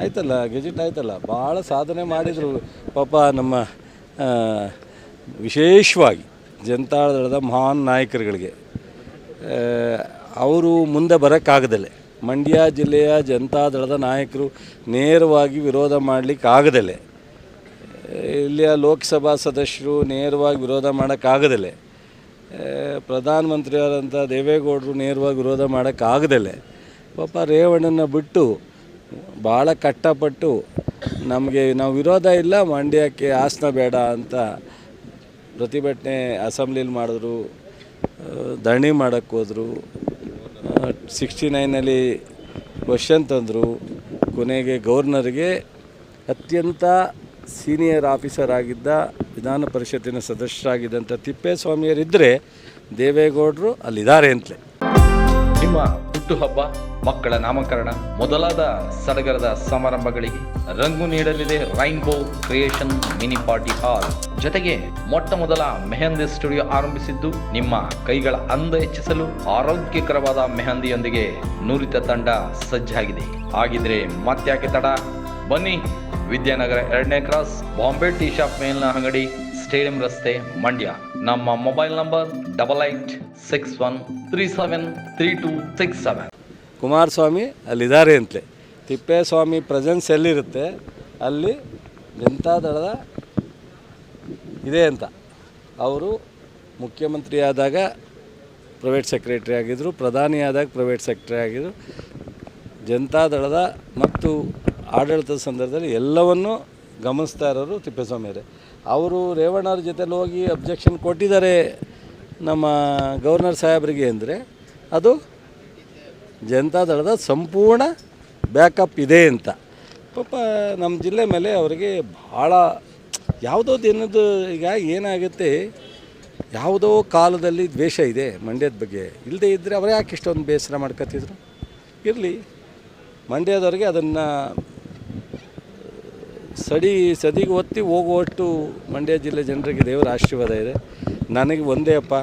ಆಯ್ತಲ್ಲ, ಗೆಜೆಟ್ ಆಯ್ತಲ್ಲ. ಭಾಳ ಸಾಧನೆ ಮಾಡಿದರು ಪಾಪ ನಮ್ಮ ವಿಶೇಷವಾಗಿ ಜನತಾದಳದ ಮಹಾನ್ ನಾಯಕರುಗಳಿಗೆ. ಅವರು ಮುಂದೆ ಬರೋಕ್ಕಾಗದಲ್ಲೇ ಮಂಡ್ಯ ಜಿಲ್ಲೆಯ ಜನತಾದಳದ ನಾಯಕರು ನೇರವಾಗಿ ವಿರೋಧ ಮಾಡಲಿಕ್ಕೆ ಆಗದಲೆ ಇಲ್ಲಿಯ ಲೋಕಸಭಾ ಸದಸ್ಯರು ನೇರವಾಗಿ ವಿರೋಧ ಮಾಡೋಕ್ಕಾಗದಲ್ಲೇ ಪ್ರಧಾನಮಂತ್ರಿಯಾದಂಥ ದೇವೇಗೌಡರು ನೇರವಾಗಿ ವಿರೋಧ ಮಾಡೋಕ್ಕಾಗದಲ್ಲೇ ಪಾಪ ರೇವಣ್ಣನ ಬಿಟ್ಟು ಭಾಳ ಕಷ್ಟಪಟ್ಟು ನಮಗೆ ನಾವು ವಿರೋಧ ಇಲ್ಲ, ಮಂಡ್ಯಕ್ಕೆ ಆಸನ ಬೇಡ ಅಂತ ಪ್ರತಿಭಟನೆ ಅಸೆಂಬ್ಲಿಲಿ ಮಾಡಿದ್ರು ಧರಣಿ ಮಾಡೋಕ್ಕೆ ಹೋದರು ಸಿಕ್ಸ್ಟಿ ನೈನಲ್ಲಿ ಕ್ವಶನ್ ತಂದರು, ಕೊನೆಗೆ ಗವರ್ನರ್ಗೆ ಅತ್ಯಂತ ಸೀನಿಯರ್ ಆಫೀಸರ್ ಆಗಿದ್ದ ವಿಧಾನ ಪರಿಷತ್ತಿನ ಸದಸ್ಯರಾಗಿದ್ದಂಥ ತಿಪ್ಪೇಸ್ವಾಮಿಯರಿದ್ದರೆ ದೇವೇಗೌಡರು ಅಲ್ಲಿದ್ದಾರೆ ಅಂತಲೇ. ನಿಮ್ಮ ಹುಟ್ಟುಹಬ್ಬ, ಮಕ್ಕಳ ನಾಮಕರಣ, ಮೊದಲಾದ ಸಡಗರದ ಸಮಾರಂಭಗಳಿಗೆ ರಂಗು ನೀಡಲಿದೆ rainbow creation mini party hall. ಜೊತೆಗೆ ಮೊಟ್ಟ ಮೊದಲ ಮೆಹಂದಿ ಸ್ಟುಡಿಯೋ ಆರಂಭಿಸಿದ್ದು ನಿಮ್ಮ ಕೈಗಳ ಅಂದ ಹೆಚ್ಚಿಸಲು ಆರೋಗ್ಯಕರವಾದ ಮೆಹಂದಿಯೊಂದಿಗೆ ನುರಿತ ತಂಡ ಸಜ್ಜಾಗಿದೆ. ಹಾಗಿದ್ರೆ ಮತ್ತ್ಯಾಕೆ ತಡ? ಬನ್ನಿ ವಿದ್ಯಾನಗರ ಎರಡನೇ ಕ್ರಾಸ್, ಬಾಂಬೆ ಟೀ ಶಾಪ್ ಮೇಲಿನ ಅಂಗಡಿ, ಸ್ಟೇಡಿಯಂ ರಸ್ತೆ, ಮಂಡ್ಯ. ನಮ್ಮ mobile number double eight six one three seven three two six seven Kumaraswamy ಅಲ್ಲಿದ್ದಾರೆ ಅಂತಲೇ ತಿಪ್ಪೇಸ್ವಾಮಿ ಪ್ರೆಸೆನ್ಸ್ ಎಲ್ಲಿರುತ್ತೆ? ಅಲ್ಲಿ ಜನತಾದಳದ ಇದೆ ಅಂತ. ಅವರು ಮುಖ್ಯಮಂತ್ರಿ ಆದಾಗ ಪ್ರೈವೇಟ್ ಸೆಕ್ರೆಟರಿ ಆಗಿದ್ದರು ಪ್ರಧಾನಿ ಆದಾಗ ಪ್ರೈವೇಟ್ ಸೆಕ್ರೆಟರಿ ಆಗಿದ್ದರು ಜನತಾದಳದ ಮತ್ತು ಆಡಳಿತದ ಸಂದರ್ಭದಲ್ಲಿ ಎಲ್ಲವನ್ನು ಗಮನಿಸ್ತಾ ಇರೋರು ತಿಪ್ಪೇಸ್ವಾಮಿಯವರೇ. ಅವರು ರೇವಣ್ಣವ್ರ ಜೊತೆಲಿ ಹೋಗಿ ಅಬ್ಜೆಕ್ಷನ್ ಕೊಟ್ಟಿದ್ದಾರೆ. ನಮ್ಮ ಗವರ್ನರ್ ಸಾಹೇಬರಿಗೆ ಅಂದರೆ ಅದು ಜನತಾದಳದ ಸಂಪೂರ್ಣ ಬ್ಯಾಕಪ್ ಇದೆ ಅಂತ. ಪಾಪ ನಮ್ಮ ಜಿಲ್ಲೆ ಮೇಲೆ ಅವರಿಗೆ ಭಾಳ ಯಾವುದೋ ದಿನದ ಈಗ ಏನಾಗುತ್ತೆ, ಯಾವುದೋ ಕಾಲದಲ್ಲಿ ದ್ವೇಷ ಇದೆ ಮಂಡ್ಯದ ಬಗ್ಗೆ. ಇಲ್ಲದೇ ಇದ್ದರೆ ಅವರೇ ಯಾಕೆ ಇಷ್ಟೊಂದು ಬೇಸರ ಮಾಡ್ಕೊತಿದ್ರು ಇರಲಿ, ಮಂಡ್ಯದವ್ರಿಗೆ ಅದನ್ನು, ಸಡಿ, ಸದಿಗೆ ಒತ್ತಿ ಹೋಗುವಷ್ಟು ಮಂಡ್ಯ ಜಿಲ್ಲೆ ಜನರಿಗೆ ದೇವರ ಆಶೀರ್ವಾದ ಇದೆ. ನನಗೆ ಒಂದೇ ಅಪ್ಪ.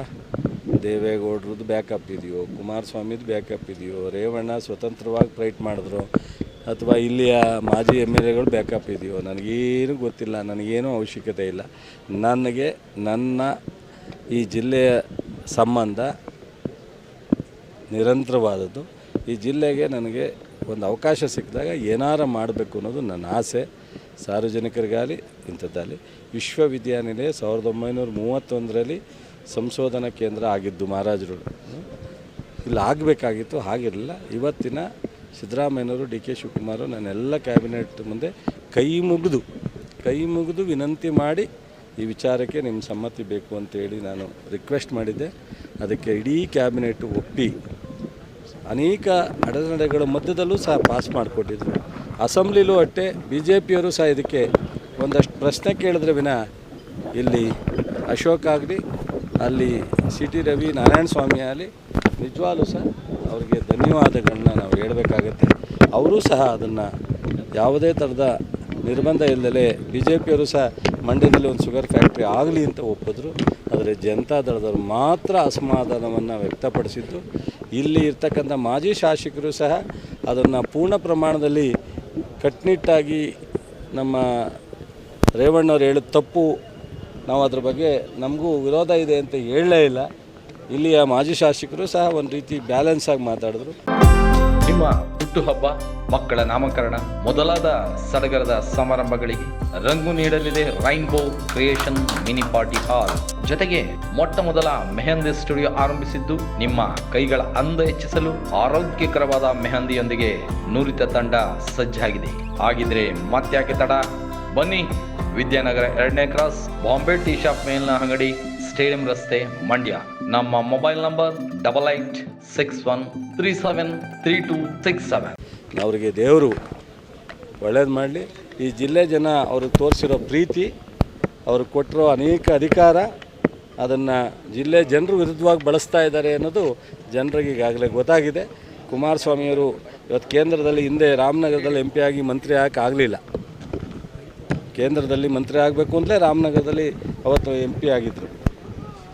ದೇವೇಗೌಡ್ರದ್ದು ಬ್ಯಾಕಪ್ ಇದೆಯೋ, ಕುಮಾರಸ್ವಾಮಿದು ಬ್ಯಾಕಪ್ ಇದೆಯೋ, ರೇವಣ್ಣ ಸ್ವತಂತ್ರವಾಗಿ ಫೈಟ್ ಮಾಡಿದ್ರು, ಅಥವಾ ಇಲ್ಲಿಯ ಮಾಜಿ ಎಂ ಎಲ್ ಎಗಳು ಬ್ಯಾಕಪ್ ಇದೆಯೋ, ನನಗೇನು ಗೊತ್ತಿಲ್ಲ, ನನಗೇನು ಅವಶ್ಯಕತೆ ಇಲ್ಲ. ನನಗೆ ನನ್ನ ಈ ಜಿಲ್ಲೆಯ ಸಂಬಂಧ ನಿರಂತರವಾದದ್ದು. ಈ ಜಿಲ್ಲೆಗೆ ನನಗೆ ಒಂದು ಅವಕಾಶ ಸಿಕ್ಕಿದಾಗ ಏನಾರ ಮಾಡಬೇಕು ಅನ್ನೋದು ನನ್ನ ಆಸೆ. ಸಾರ್ವಜನಿಕರಿಗಾಗಲಿ, ಇಂಥದ್ದಾಗಲಿ, ವಿಶ್ವವಿದ್ಯಾನಿಲಯ ಸಾವಿರದ ಒಂಬೈನೂರ ಮೂವತ್ತೊಂದರಲ್ಲಿ ಸಂಶೋಧನಾ ಕೇಂದ್ರ ಆಗಿದ್ದು ಮಹಾರಾಜರು. ಇಲ್ಲಿ ಆಗಬೇಕಾಗಿತ್ತು ಆಗಿರಲಿಲ್ಲ ಇವತ್ತಿನ ಸಿದ್ದರಾಮಯ್ಯನವರು, ಡಿ ಕೆ ಶಿವಕುಮಾರು ನನ್ನೆಲ್ಲ ಕ್ಯಾಬಿನೆಟ್ ಮುಂದೆ ಕೈ ಮುಗಿದು ಕೈ ಮುಗಿದು ವಿನಂತಿ ಮಾಡಿ ಈ ವಿಚಾರಕ್ಕೆ ನಿಮ್ಮ ಸಮ್ಮತಿ ಬೇಕು ಅಂತೇಳಿ ನಾನು ರಿಕ್ವೆಸ್ಟ್ ಮಾಡಿದ್ದೆ. ಅದಕ್ಕೆ ಇಡೀ ಕ್ಯಾಬಿನೆಟ್ ಒಪ್ಪಿ ಅನೇಕ ಅಡೆತಡೆಗಳ ಮಧ್ಯದಲ್ಲೂ ಸಹ ಪಾಸ್ ಮಾಡಿಕೊಟ್ಟಿದ್ರು. ಅಸೆಂಬ್ಲಿಲೂ ಅಷ್ಟೇ ಬಿ ಜೆ ಪಿಯವರು ಸಹ ಇದಕ್ಕೆ ಒಂದಷ್ಟು ಪ್ರಶ್ನೆ ಕೇಳಿದ್ರೆ ವಿನ ಇಲ್ಲಿ ಅಶೋಕ್ ಆಗಲಿ, ಅಲ್ಲಿ ಸಿ ಟಿ ರವಿ ನಾರಾಯಣ ಸ್ವಾಮಿ ಆಗಲಿ ನಿಜವಾಗ್ಲೂ ಸಹ ಅವರಿಗೆ ಧನ್ಯವಾದಗಳನ್ನ ನಾವು ಹೇಳಬೇಕಾಗತ್ತೆ. ಅವರೂ ಸಹ ಅದನ್ನು ಯಾವುದೇ ಥರದ ನಿರ್ಬಂಧ ಇಲ್ಲದೆ ಬಿ ಜೆ ಪಿಯವರು ಸಹ ಮಂಡ್ಯದಲ್ಲಿ ಒಂದು ಶುಗರ್ ಫ್ಯಾಕ್ಟ್ರಿ ಆಗಲಿ ಅಂತ ಒಪ್ಪಿದ್ರು. ಆದರೆ ಜನತಾದಳದವರು ಮಾತ್ರ ಅಸಮಾಧಾನವನ್ನು ವ್ಯಕ್ತಪಡಿಸಿದ್ದು. ಇಲ್ಲಿ ಇರ್ತಕ್ಕಂಥ ಮಾಜಿ ಶಾಸಕರು ಸಹ ಅದನ್ನು ಪೂರ್ಣ ಪ್ರಮಾಣದಲ್ಲಿ ಕಟ್ಟುನಿಟ್ಟಾಗಿ ನಮ್ಮ ರೇವಣ್ಣವ್ರು ಹೇಳಿದ ತಪ್ಪು ನಾವು ಅದ್ರ ಬಗ್ಗೆ ನಮಗೂ ವಿರೋಧ ಇದೆ ಅಂತ ಹೇಳಲೇ ಇಲ್ಲ. ಇಲ್ಲಿಯ ಮಾಜಿ ಶಾಸಕರು ಸಹ ಒಂದು ರೀತಿ ಬ್ಯಾಲೆನ್ಸ್ ಆಗಿ ಮಾತಾಡಿದ್ರು. ನಿಮ್ಮ ಹುಟ್ಟುಹಬ್ಬ, ಮಕ್ಕಳ ನಾಮಕರಣ, ಮೊದಲಾದ ಸಡಗರದ ಸಮಾರಂಭಗಳಿಗೆ ರಂಗು ನೀಡಲಿದೆ rainbow creation mini party hall. ಜೊತೆಗೆ ಮೊಟ್ಟ ಮೊದಲ ಮೆಹಂದಿ ಸ್ಟುಡಿಯೋ ಆರಂಭಿಸಿದ್ದು ನಿಮ್ಮ ಕೈಗಳ ಅಂದ ಹೆಚ್ಚಿಸಲು ಆರೋಗ್ಯಕರವಾದ ಮೆಹಂದಿಯೊಂದಿಗೆ ನುರಿತ ತಂಡ ಸಜ್ಜಾಗಿದೆ. ಹಾಗಿದ್ರೆ ಮತ್ತ್ಯಾಕೆ ತಡ? ಬನ್ನಿ ವಿದ್ಯಾನಗರ ಎರಡನೇ ಕ್ರಾಸ್, ಬಾಂಬೆ ಟೀ ಶಾಪ್ ಮೇಲಿನ ಅಂಗಡಿ, ಸ್ಟೇಡಿಯಂ ರಸ್ತೆ ಮಂಡ್ಯ. ನಮ್ಮ mobile number double eight six one three seven three two six seven ಅವರಿಗೆ ದೇವರು ಒಳ್ಳೇದು ಮಾಡಲಿ. ಈ ಜಿಲ್ಲೆ ಜನ ಅವರು ತೋರಿಸಿರೋ ಪ್ರೀತಿ, ಅವರು ಕೊಟ್ಟಿರೋ ಅನೇಕ ಅಧಿಕಾರ, ಅದನ್ನು ಜಿಲ್ಲೆ ಜನರು ವಿರುದ್ಧವಾಗಿ ಬಳಸ್ತಾ ಇದ್ದಾರೆ ಅನ್ನೋದು ಜನರಿಗೆ ಈಗಾಗಲೇ ಗೊತ್ತಾಗಿದೆ. ಕುಮಾರಸ್ವಾಮಿಯವರು ಇವತ್ತು ಕೇಂದ್ರದಲ್ಲಿ ಹಿಂದೆ ರಾಮನಗರದಲ್ಲಿ ಎಂ ಆಗಿ ಮಂತ್ರಿ ಆಗಕ್ಕೆ ಆಗಲಿಲ್ಲ. ಕೇಂದ್ರದಲ್ಲಿ ಮಂತ್ರಿ ಆಗಬೇಕು ಅಂತಲೇ ರಾಮನಗರದಲ್ಲಿ ಅವತ್ತು ಎಂ ಪಿ ಆಗಿದ್ದರು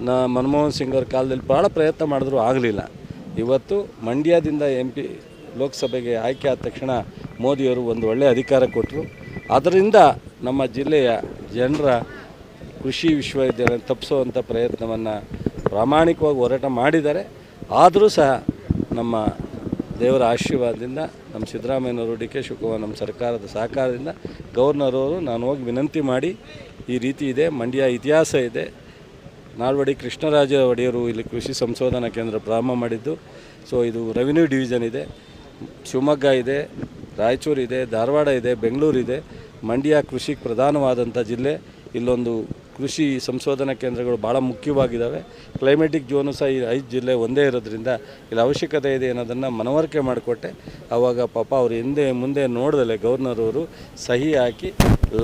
ನ ಮನಮೋಹನ್ ಸಿಂಗ್ ಅವ್ರ ಕಾಲದಲ್ಲಿ ಭಾಳ ಪ್ರಯತ್ನ ಮಾಡಿದ್ರು, ಆಗಲಿಲ್ಲ. ಇವತ್ತು ಮಂಡ್ಯದಿಂದ ಎಂ ಪಿ ಲೋಕಸಭೆಗೆ ಆಯ್ಕೆ ಆದ ತಕ್ಷಣ ಮೋದಿಯವರು ಒಂದು ಒಳ್ಳೆಯ ಅಧಿಕಾರ ಕೊಟ್ಟರು ಅದರಿಂದ ನಮ್ಮ ಜಿಲ್ಲೆಯ ಜನರ ಕೃಷಿ ವಿಶ್ವವಿದ್ಯಾಲಯ ತಪ್ಪಿಸುವಂಥ ಪ್ರಯತ್ನವನ್ನು ಪ್ರಾಮಾಣಿಕವಾಗಿ ಹೋರಾಟ ಮಾಡಿದ್ದಾರೆ. ಆದರೂ ಸಹ ನಮ್ಮ ದೇವರ ಆಶೀರ್ವಾದದಿಂದ, ನಮ್ಮ ಸಿದ್ದರಾಮಯ್ಯನವರು, ಡಿ ಕೆ ಶಿವಕುಮಾರ್ ನಮ್ಮ ಸರ್ಕಾರದ ಸಹಕಾರದಿಂದ ಗವರ್ನರ್ ಅವರು ನಾನು ಹೋಗಿ ವಿನಂತಿ ಮಾಡಿ ಈ ರೀತಿ ಇದೆ, ಮಂಡ್ಯ ಇತಿಹಾಸ ಇದೆ. ನಾಲ್ವಡಿ ಕೃಷ್ಣರಾಜ ಒಡೆಯರು ಇಲ್ಲಿ ಕೃಷಿ ಸಂಶೋಧನಾ ಕೇಂದ್ರ ಪ್ರಾರಂಭ ಮಾಡಿದ್ದು. ಸೊ ಇದು ರೆವಿನ್ಯೂ ಡಿವಿಷನ್ ಇದೆ. ಶಿವಮೊಗ್ಗ ಇದೆ, ರಾಯಚೂರು ಇದೆ, ಧಾರವಾಡ ಇದೆ, ಬೆಂಗಳೂರು ಇದೆ. ಮಂಡ್ಯ ಕೃಷಿಗೆ ಪ್ರಧಾನವಾದಂಥ ಜಿಲ್ಲೆ. ಇಲ್ಲೊಂದು ಕೃಷಿ ಸಂಶೋಧನಾ ಕೇಂದ್ರಗಳು ಭಾಳ ಮುಖ್ಯವಾಗಿದ್ದಾವೆ ಕ್ಲೈಮೆಟಿಕ್ ಜೋನು ಸಹ ಈ ಐದು ಜಿಲ್ಲೆ ಒಂದೇ ಇರೋದ್ರಿಂದ ಇಲ್ಲಿ ಅವಶ್ಯಕತೆ ಇದೆ ಅನ್ನೋದನ್ನು ಮನವರಿಕೆ ಮಾಡಿಕೊಟ್ಟೆ. ಆವಾಗ ಪಾಪ ಅವರು ಹಿಂದೆ ಮುಂದೆ ನೋಡ್ದಲೆ ಗವರ್ನರ್ ಅವರು ಸಹಿ ಹಾಕಿ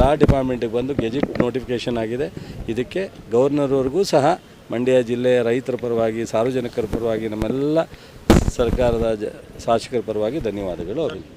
ಲಾ ಡಿಪಾರ್ಟ್ಮೆಂಟಿಗೆ ಬಂದು ಗೆಜೆಟ್ ನೋಟಿಫಿಕೇಷನ್ ಆಗಿದೆ. ಇದಕ್ಕೆ ಗವರ್ನರ್ವರೆಗೂ ಸಹ ಮಂಡ್ಯ ಜಿಲ್ಲೆಯ ರೈತರ ಪರವಾಗಿ, ಸಾರ್ವಜನಿಕರ ಪರವಾಗಿ, ನಮ್ಮೆಲ್ಲ ಸರ್ಕಾರದ ಶಾಸಕರ ಪರವಾಗಿ ಧನ್ಯವಾದಗಳು ಅವರಿಗೆ.